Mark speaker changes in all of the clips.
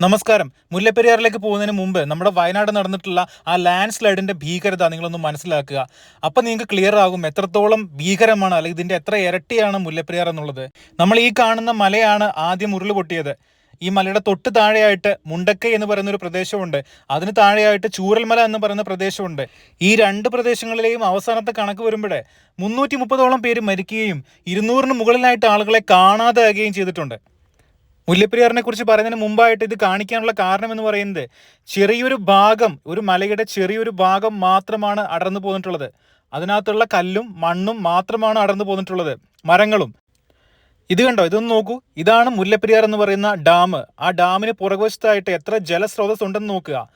Speaker 1: നമസ്കാരം. മുല്ലപ്പെരിയാറിലേക്ക് പോകുന്നതിന് മുമ്പ് നമ്മുടെ വയനാട് നടന്നിട്ടുള്ള ആ ലാൻഡ് സ്ലൈഡിന്റെ ഭീകരത നിങ്ങളൊന്ന് മനസ്സിലാക്കുക. അപ്പം നിങ്ങൾക്ക് ക്ലിയർ ആകും എത്രത്തോളം ഭീകരമാണ് അല്ലെങ്കിൽ ഇതിന്റെ എത്ര ഇരട്ടിയാണ് മുല്ലപ്പെരിയാർ എന്നുള്ളത്. നമ്മൾ ഈ കാണുന്ന മലയാണ് ആദ്യം ഉരുൾ പൊട്ടിയത്. ഈ മലയുടെ തൊട്ട് താഴെയായിട്ട് മുണ്ടക്കൈ എന്ന് പറയുന്ന ഒരു പ്രദേശമുണ്ട്. അതിന് താഴെയായിട്ട് ചൂരൽമല എന്ന് പറയുന്ന പ്രദേശമുണ്ട്. ഈ രണ്ട് പ്രദേശങ്ങളിലെയും അവസാനത്തെ കണക്ക് വരുമ്പോഴേ മുന്നൂറ്റി മുപ്പതോളം പേര് മരിക്കുകയും ഇരുന്നൂറിന് മുകളിലായിട്ട് ആളുകളെ കാണാതെ ആകുകയും ചെയ്തിട്ടുണ്ട്. മുല്ലപ്പെരിയാറിനെ കുറിച്ച് പറയുന്നതിന് മുമ്പായിട്ട് ഇത് കാണിക്കാനുള്ള കാരണം എന്ന് പറയുന്നത് ചെറിയൊരു ഭാഗം ഒരു മലയുടെ ചെറിയൊരു ഭാഗം മാത്രമാണ് അടർന്നു പോന്നിട്ടുള്ളത്. അതിനകത്തുള്ള കല്ലും മണ്ണും മാത്രമാണ് അടർന്നു പോന്നിട്ടുള്ളത് മരങ്ങളും. ഇത് കണ്ടോ? ഇതൊന്ന് നോക്കൂ. ഇതാണ് മുല്ലപ്പെരിയാർ എന്ന് പറയുന്ന ഡാം. ആ ഡാമിന് പുറകുവശത്തായിട്ട് എത്ര ജലസ്രോതസ് ഉണ്ടെന്ന് നോക്കുക.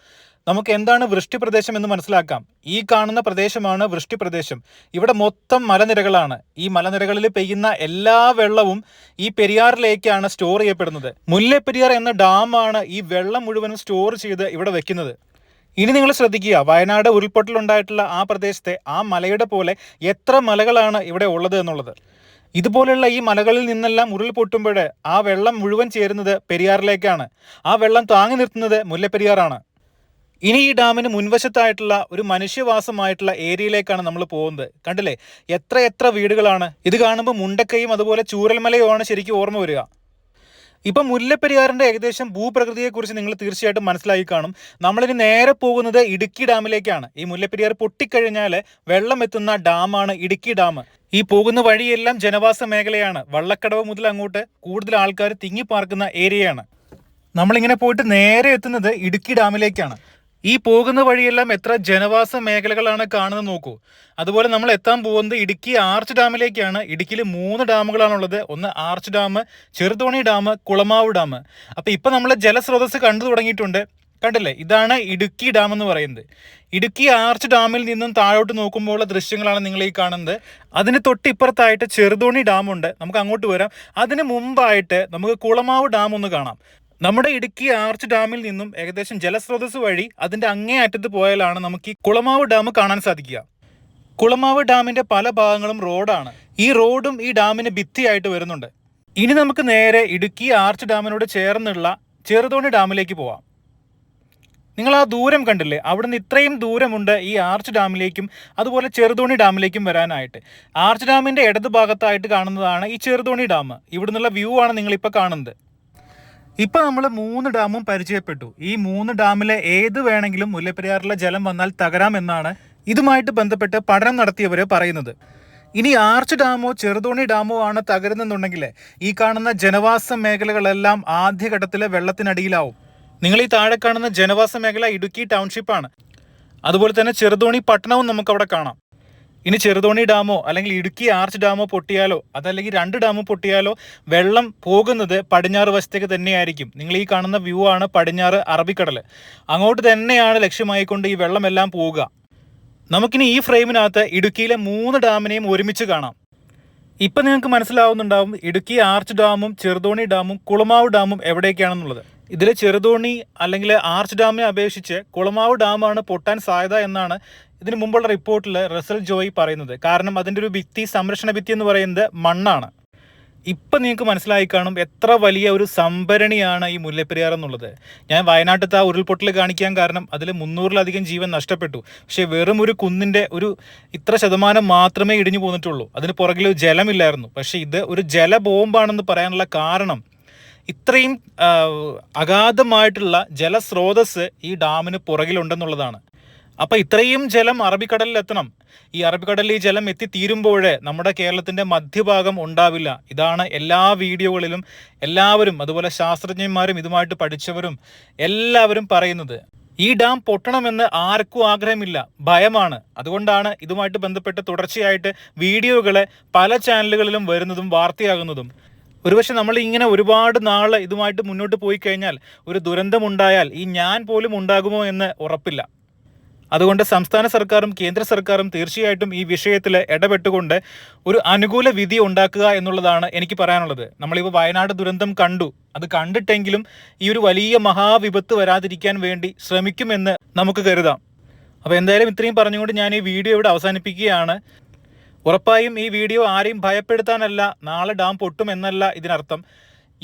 Speaker 1: നമുക്ക് എന്താണ് വൃഷ്ടി പ്രദേശം എന്ന് മനസ്സിലാക്കാം. ഈ കാണുന്ന പ്രദേശമാണ് വൃഷ്ടി പ്രദേശം ഇവിടെ മൊത്തം മലനിരകളാണ്. ഈ മലനിരകളിൽ പെയ്യുന്ന എല്ലാ വെള്ളവും ഈ പെരിയാറിലേക്കാണ് സ്റ്റോർ ചെയ്യപ്പെടുന്നത്. മുല്ലപ്പെരിയാർ എന്ന ഡാമാണ് ഈ വെള്ളം മുഴുവനും സ്റ്റോർ ചെയ്ത് ഇവിടെ വെക്കുന്നത്. ഇനി നിങ്ങൾ ശ്രദ്ധിക്കുക വയനാട് ഉരുൾപൊട്ടലുണ്ടായിട്ടുള്ള ആ പ്രദേശത്തെ ആ മലയുടെ പോലെ എത്ര മലകളാണ് ഇവിടെ ഉള്ളത് എന്നുള്ളത്. ഇതുപോലുള്ള ഈ മലകളിൽ നിന്നെല്ലാം ഉരുൾ പൊട്ടുമ്പോൾ ആ വെള്ളം മുഴുവൻ ചേരുന്നത് പെരിയാറിലേക്കാണ്. ആ വെള്ളം താങ്ങി നിർത്തുന്നത് മുല്ലപ്പെരിയാറാണ്. ഇനി ഈ ഡാമിന് മുൻവശത്തായിട്ടുള്ള ഒരു മനുഷ്യവാസമായിട്ടുള്ള ഏരിയയിലേക്കാണ് നമ്മൾ പോകുന്നത്. കണ്ടില്ലേ? എത്ര എത്ര വീടുകളാണ്. ഇത് കാണുമ്പോൾ മുണ്ടക്കയും അതുപോലെ ചൂരൽമലയുമാണ് ശരിക്കും ഓർമ്മ വരിക. ഇപ്പം മുല്ലപ്പെരിയാറിന്റെ ഏകദേശം ഭൂപ്രകൃതിയെക്കുറിച്ച് നിങ്ങൾ തീർച്ചയായിട്ടും മനസ്സിലാക്കി കാണും. നമ്മളിനി നേരെ പോകുന്നത് ഇടുക്കി ഡാമിലേക്കാണ്. ഈ മുല്ലപ്പെരിയാർ പൊട്ടിക്കഴിഞ്ഞാൽ വെള്ളം എത്തുന്ന ഡാമാണ് ഇടുക്കി ഡാം. ഈ പോകുന്ന വഴിയെല്ലാം ജനവാസ മേഖലയാണ്. വള്ളക്കടവ് മുതൽ അങ്ങോട്ട് കൂടുതൽ ആൾക്കാർ തിങ്ങിപ്പാർക്കുന്ന ഏരിയയാണ്. നമ്മളിങ്ങനെ പോയിട്ട് നേരെ എത്തുന്നത് ഇടുക്കി ഡാമിലേക്കാണ്. ഈ പോകുന്ന വഴിയെല്ലാം എത്ര ജനവാസ മേഖലകളാണ് കാണുന്നത് നോക്കൂ. അതുപോലെ നമ്മൾ എത്താൻ പോകുന്നത് ഇടുക്കി ആർച്ച് ഡാമിലേക്കാണ്. ഇടുക്കിയിൽ മൂന്ന് ഡാമുകളാണുള്ളത്. ഒന്ന് arch dam Cheruthoni dam Kulamavu dam. അപ്പോൾ ഇപ്പം നമ്മൾ ജലസ്രോതസ് കണ്ടു തുടങ്ങിയിട്ടുണ്ട്. കണ്ടില്ലേ? ഇതാണ് ഇടുക്കി ഡാം എന്ന് പറയുന്നത്. ഇടുക്കി ആർച്ച് ഡാമിൽ നിന്നും താഴോട്ട് നോക്കുമ്പോഴുള്ള ദൃശ്യങ്ങളാണ് നിങ്ങൾ ഈ കാണുന്നത്. അതിന് തൊട്ടിപ്പുറത്തായിട്ട് ചെറുതോണി ഡാമുണ്ട്. നമുക്ക് അങ്ങോട്ട് വരാം. അതിന് മുമ്പായിട്ട് നമുക്ക് കുളമാവ് ഡാം ഒന്ന് കാണാം. നമ്മുടെ ഇടുക്കി ആർച്ച് ഡാമിൽ നിന്നും ഏകദേശം ജലസ്രോതസ് വഴി അതിന്റെ അങ്ങേ അറ്റത്ത് പോയാലാണ് നമുക്ക് ഈ കുളമാവ് ഡാം കാണാൻ സാധിക്കുക. കുളമാവ് ഡാമിന്റെ പല ഭാഗങ്ങളും റോഡാണ്. ഈ റോഡും ഈ ഡാമിന് ഭിത്തിയായിട്ട് വരുന്നുണ്ട്. ഇനി നമുക്ക് നേരെ ഇടുക്കി ആർച്ച് ഡാമിനോട് ചേർന്നുള്ള ചെറുതോണി ഡാമിലേക്ക് പോവാം. നിങ്ങൾ ആ ദൂരം കണ്ടില്ലേ? അവിടുന്ന് ഇത്രയും ദൂരമുണ്ട് ഈ ആർച്ച് ഡാമിലേക്കും അതുപോലെ ചെറുതോണി ഡാമിലേക്കും വരാനായിട്ട്. ആർച്ച് ഡാമിന്റെ ഇടത് ഭാഗത്തായിട്ട് കാണുന്നതാണ് ഈ ചെറുതോണി ഡാം. ഇവിടുന്നുള്ള വ്യൂ ആണ് നിങ്ങളിപ്പോൾ കാണുന്നത്. ഇപ്പൊ നമ്മൾ മൂന്ന് ഡാമും പരിചയപ്പെട്ടു. ഈ മൂന്ന് ഡാമിലെ ഏത് വേണമെങ്കിലും മുല്ലപ്പെരിയാറിലെ ജലം വന്നാൽ തകരാമെന്നാണ് ഇതുമായിട്ട് ബന്ധപ്പെട്ട് പഠനം നടത്തിയവർ പറയുന്നത്. ഇനി ആർച്ച് ഡാമോ ചെറുതോണി ഡാമോ ആണ് തകരുന്നെന്നുണ്ടെങ്കിൽ ഈ കാണുന്ന ജനവാസ മേഖലകളെല്ലാം ആദ്യഘട്ടത്തിലെ വെള്ളത്തിനടിയിലാവും. നിങ്ങൾ ഈ താഴെ കാണുന്ന ജനവാസ മേഖല ഇടുക്കി ടൗൺഷിപ്പാണ്. അതുപോലെ തന്നെ ചെറുതോണി പട്ടണവും നമുക്ക് അവിടെ കാണാം. ഇനി ചെറുതോണി ഡാമോ അല്ലെങ്കിൽ ഇടുക്കി ആർച്ച് ഡാമോ പൊട്ടിയാലോ അതല്ലെങ്കിൽ രണ്ട് ഡാമോ പൊട്ടിയാലോ വെള്ളം പോകുന്നത് പടിഞ്ഞാറ് വശത്തേക്ക് തന്നെയായിരിക്കും. നിങ്ങൾ ഈ കാണുന്ന വ്യൂ ആണ് പടിഞ്ഞാറ് അറബിക്കടൽ. അങ്ങോട്ട് തന്നെയാണ് ലക്ഷ്യമായിക്കൊണ്ട് ഈ വെള്ളമെല്ലാം പോവുക. നമുക്കിനി ഈ ഫ്രെയിമിനകത്ത് ഇടുക്കിയിലെ മൂന്ന് ഡാമിനെയും ഒരുമിച്ച് കാണാം. ഇപ്പം നിങ്ങൾക്ക് മനസ്സിലാവുന്നുണ്ടാവും ഇടുക്കി ആർച്ച് ഡാമും ചെറുതോണി ഡാമും കുളമാവ് ഡാമും എവിടേക്കാണെന്നുള്ളത്. ഇതിൽ ചെറുതോണി അല്ലെങ്കിൽ ആർച്ച് ഡാമിനെ അപേക്ഷിച്ച് കുളമാവ് ഡാമാണ് പൊട്ടാൻ സാധ്യത എന്നാണ് ഇതിനു മുമ്പുള്ള റിപ്പോർട്ടിൽ റസൽ ജോയി പറയുന്നത് കാരണം അതിന്റെ ഒരു ഭിത്തി സംരക്ഷണ ഭിത്തി എന്ന് പറയുന്നത് മണ്ണാണ്. ഇപ്പം നിങ്ങൾക്ക് മനസ്സിലായി കാണും എത്ര വലിയ ഒരു സംഭരണിയാണ് ഈ മുല്ലപ്പെരിയാർ എന്നുള്ളത്. ഞാൻ വയനാട്ടിലത്തെ ആ ഉരുൾപൊട്ടൽ കാണിക്കാൻ കാരണം അതിൽ മുന്നൂറിലധികം ജീവൻ നഷ്ടപ്പെട്ടു. പക്ഷേ വെറും ഒരു കുന്നിന്റെ ഒരു ഇത്ര ശതമാനം മാത്രമേ ഇടിഞ്ഞു പോന്നിട്ടുള്ളൂ. അതിന് പുറകിൽ ജലമില്ലായിരുന്നു. പക്ഷേ ഇത് ഒരു ജല ബോംബാണെന്ന് പറയാനുള്ള കാരണം ഇത്രയും അഗാധമായിട്ടുള്ള ജലസ്രോതസ് ഈ ഡാമിന് പുറകിലുണ്ടെന്നുള്ളതാണ്. അപ്പോൾ ഇത്രയും ജലം അറബിക്കടലിൽ എത്തണം. ഈ അറബിക്കടലിൽ ഈ ജലം എത്തിത്തീരുമ്പോഴേ നമ്മുടെ കേരളത്തിന്റെ മധ്യഭാഗം ഉണ്ടാവില്ല. ഇതാണ് എല്ലാ വീഡിയോകളിലും എല്ലാവരും അതുപോലെ ശാസ്ത്രജ്ഞന്മാരും ഇതുമായിട്ട് പഠിച്ചവരും എല്ലാവരും പറയുന്നത്. ഈ ഡാം പൊട്ടണമെന്ന് ആർക്കും ആഗ്രഹമില്ല. ഭയമാണ്. അതുകൊണ്ടാണ് ഇതുമായിട്ട് ബന്ധപ്പെട്ട് തുടർച്ചയായിട്ട് വീഡിയോകളെ പല ചാനലുകളിലും വരുന്നതും വാർത്തയാകുന്നതും. ഒരുപക്ഷെ നമ്മൾ ഇങ്ങനെ ഒരുപാട് നാൾ ഇതുമായിട്ട് മുന്നോട്ട് പോയി കഴിഞ്ഞാൽ ഒരു ദുരന്തമുണ്ടായാൽ ഈ ഞാൻ പോലും ഉണ്ടാകുമോ എന്ന് ഉറപ്പില്ല. അതുകൊണ്ട് സംസ്ഥാന സർക്കാരും കേന്ദ്ര സർക്കാരും തീർച്ചയായിട്ടും ഈ വിഷയത്തിൽ ഇടപെട്ടുകൊണ്ട് ഒരു അനുകൂല വിധി ഉണ്ടാക്കുക എന്നുള്ളതാണ് എനിക്ക് പറയാനുള്ളത്. നമ്മളിപ്പോൾ വയനാട് ദുരന്തം കണ്ടു. അത് കണ്ടിട്ടെങ്കിലും ഈ ഒരു വലിയ മഹാവിപത്ത് വരാതിരിക്കാൻ വേണ്ടി ശ്രമിക്കുമെന്ന് നമുക്ക് കരുതാം. അപ്പോൾ എന്തായാലും ഇത്രയും പറഞ്ഞുകൊണ്ട് ഞാൻ ഈ വീഡിയോ ഇവിടെ അവസാനിപ്പിക്കുകയാണ്. ഉറപ്പായും ഈ വീഡിയോ ആരെയും ഭയപ്പെടുത്താനല്ല നാളെ ഡാം പൊട്ടും എന്നല്ല ഇതിനർത്ഥം.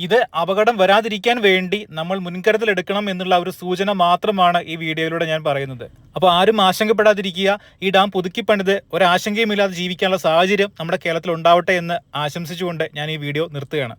Speaker 1: ഇത് അപകടം വരാതിരിക്കാൻ വേണ്ടി നമ്മൾ മുൻകരുതൽ എടുക്കണം എന്നുള്ള ഒരു സൂചന മാത്രമാണ് ഈ വീഡിയോയിലൂടെ ഞാൻ പറയുന്നത്. അപ്പോൾ ആരും ആശങ്കപ്പെടാതിരിക്കുക. ഈ ഡാം പുതുക്കി പണിത് ഒരാശങ്കയുമില്ലാതെ ജീവിക്കാനുള്ള സാഹചര്യം നമ്മുടെ കേരളത്തിൽ ഉണ്ടാവട്ടെ എന്ന് ആശംസിച്ചുകൊണ്ട് ഞാൻ ഈ വീഡിയോ നിർത്തുകയാണ്.